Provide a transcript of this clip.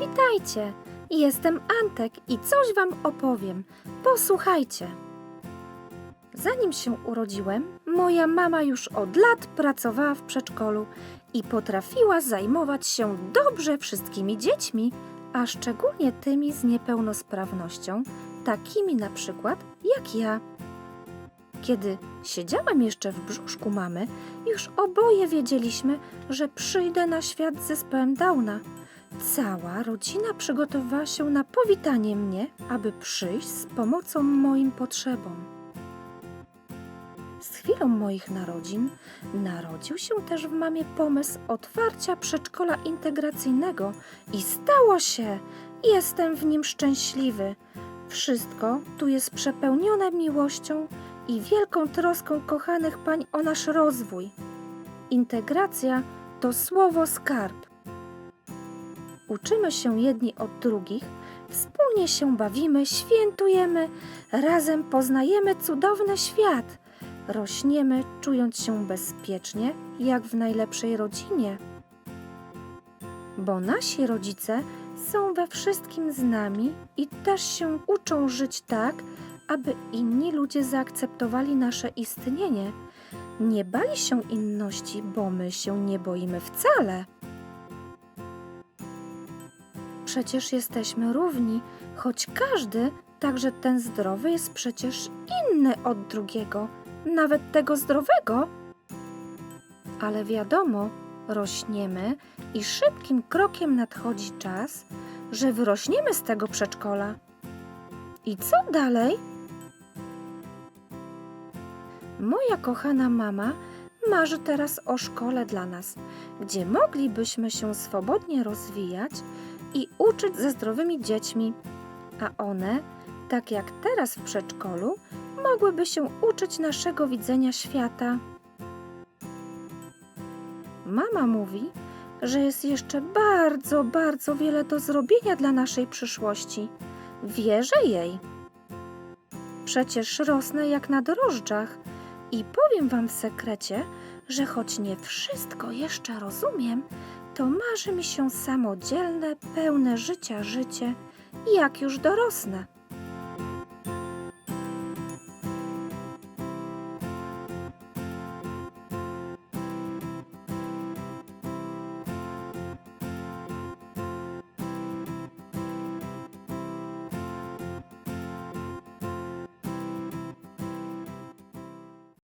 Witajcie! Jestem Antek i coś wam opowiem. Posłuchajcie. Zanim się urodziłem, moja mama już od lat pracowała w przedszkolu i potrafiła zajmować się dobrze wszystkimi dziećmi, a szczególnie tymi z niepełnosprawnością, takimi na przykład jak ja. Kiedy siedziałam jeszcze w brzuszku mamy, już oboje wiedzieliśmy, że przyjdę na świat z zespołem Downa. Cała rodzina przygotowywała się na powitanie mnie, aby przyjść z pomocą moim potrzebom. Z chwilą moich narodzin narodził się też w mamie pomysł otwarcia przedszkola integracyjnego i stało się. Jestem w nim szczęśliwy. Wszystko tu jest przepełnione miłością i wielką troską kochanych pań o nasz rozwój. Integracja to słowo skarb. Uczymy się jedni od drugich, wspólnie się bawimy, świętujemy, razem poznajemy cudowny świat. Rośniemy, czując się bezpiecznie, jak w najlepszej rodzinie. Bo nasi rodzice są we wszystkim z nami i też się uczą żyć tak, aby inni ludzie zaakceptowali nasze istnienie. Nie bali się inności, bo my się nie boimy wcale. Przecież jesteśmy równi, choć każdy, także ten zdrowy, jest przecież inny od drugiego, nawet tego zdrowego. Ale wiadomo, rośniemy i szybkim krokiem nadchodzi czas, że wyrośniemy z tego przedszkola. I co dalej? Moja kochana mama marzy teraz o szkole dla nas, gdzie moglibyśmy się swobodnie rozwijać i uczyć ze zdrowymi dziećmi, a one, tak jak teraz w przedszkolu, mogłyby się uczyć naszego widzenia świata. Mama mówi, że jest jeszcze bardzo, bardzo wiele do zrobienia dla naszej przyszłości. Wierzę jej. Przecież rosnę jak na drożdżach i powiem wam w sekrecie, że choć nie wszystko jeszcze rozumiem, to marzy mi się samodzielne, pełne życia życie, jak już dorosnę.